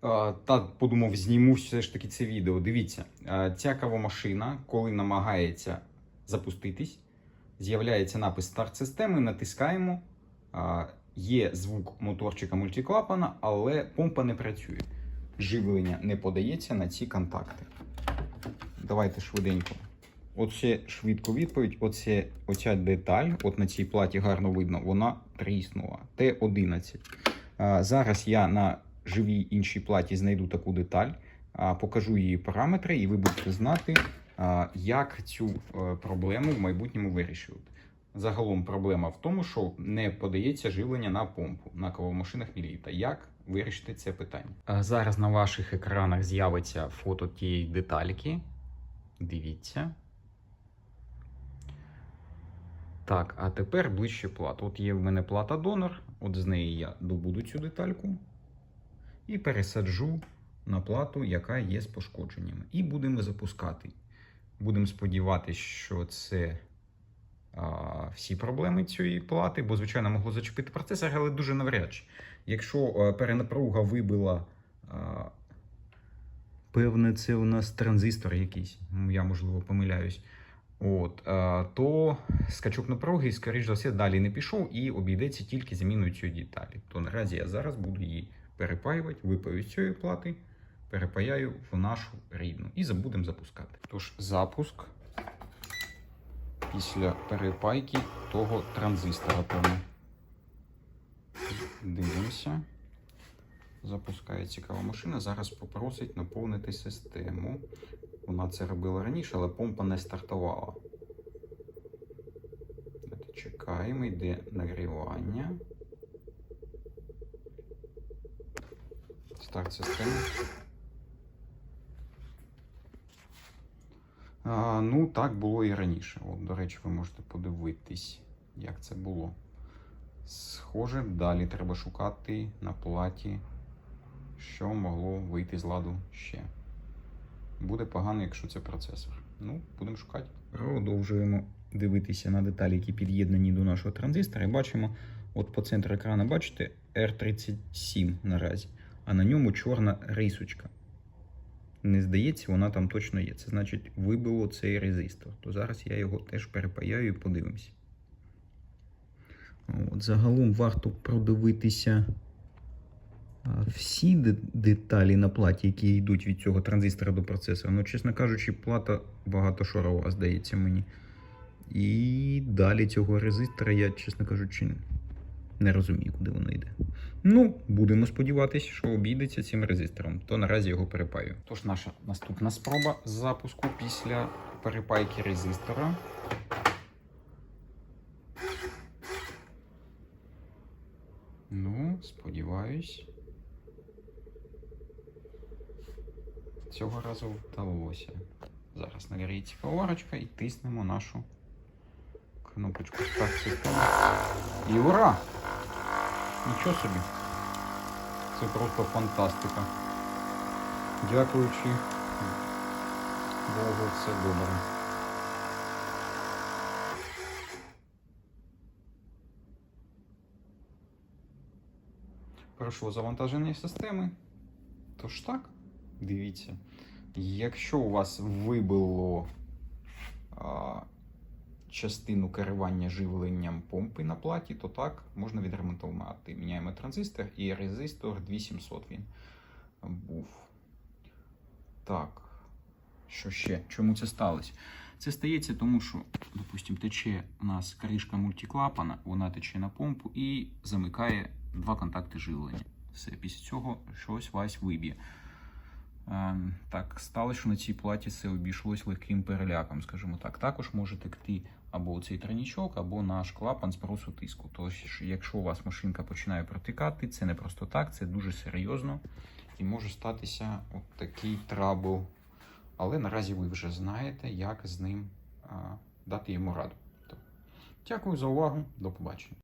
Та подумав, зніму все ж таки це відео. Дивіться, ця кавомашина, коли намагається запуститись, з'являється напис старт системи, натискаємо. Є звук моторчика мультиклапана, але помпа не працює. Живлення не подається на ці контакти. Давайте швиденько. Оце швидко відповідь. Оце, оця деталь, от на цій платі гарно видно, вона тріснула. Т11. Зараз я на живій іншій платі знайду таку деталь, покажу її параметри, і ви будете знати, як цю е, проблему в майбутньому вирішувати. Загалом проблема в тому, що не подається живлення на помпу на кавомашинах Міліта. Як вирішити це питання? Зараз на ваших екранах з'явиться фото тієї детальки. Дивіться. Так, а тепер ближче плата. От є в мене плата донор, от з неї я добуду цю детальку і пересаджу на плату, яка є з пошкодженнями. І будемо запускати. Будемо сподіватися, що це а, всі проблеми цієї плати, бо, звичайно, могло зачепити процесор, але дуже навряд чи. Якщо перенапруга вибила. А, Певне, це у нас транзистор якийсь, я можливо помиляюсь. От, то скачок напруги, скоріш за все, далі не пішов і обійдеться тільки заміною цієї деталі. То наразі я зараз буду її перепаювати, випаю з цієї плати, перепаяю в нашу рідну і забудемо запускати. Тож запуск після перепайки того транзистора. Певно. Дивимося. Запускає цікава машина. Зараз попросить наповнити систему. Вона це робила раніше, але помпа не стартувала. Чекаємо, йде нагрівання. Старт системи. А, ну, так було і раніше. От, до речі, ви можете подивитись, як це було. Схоже, далі треба шукати на платі, що могло вийти з ладу ще. Буде погано, якщо це процесор. Ну, будемо шукати. Продовжуємо дивитися на деталі, які під'єднані до нашого транзистора. І бачимо, от по центру екрану, бачите, R37 наразі, а на ньому чорна рисочка. Не здається, вона там точно є. Це значить, вибило цей резистор. То зараз я його теж перепаяю і подивимося. От, загалом варто продивитися всі деталі на платі, які йдуть від цього транзистора до процесора. Ну, чесно кажучи, плата багатошарова, здається мені. І далі цього резистора я, чесно кажучи, не розумію, куди воно йде. Ну, будемо сподіватися, що обійдеться цим резистором, то наразі його перепаю. Тож наша наступна спроба запуску після перепайки резистора. Ну, сподіваюсь. Цього разу вдалося. Зараз нагріється поварочка і тиснемо нашу кнопочку системи. І ура! Нічого собі. Це просто фантастика. Дякуючи Богу, все добре. Пройшло завантаження системи. Тож так, дивіться. Якщо у вас вибило частину керування живленням помпи на платі, то так, можна відремонтувати. Міняємо транзистор і резистор 2700 він був. Так. Що ще? Чому це сталося? Це стається тому, що, допустимо, тече у нас кришка мультиклапана, вона тече на помпу і замикає два контакти живлення. Все, після цього щось вас виб'є. Ем, Так, сталося, що на цій платі це обійшлось легким переляком, скажімо так. Також може текти або цей тройнічок, або наш клапан з тиску. Тож, якщо у вас машинка починає протикати, це не просто так, це дуже серйозно і може статися от такий трабл. Але наразі ви вже знаєте, як з ним а, дати йому раду. Дякую за увагу, до побачення.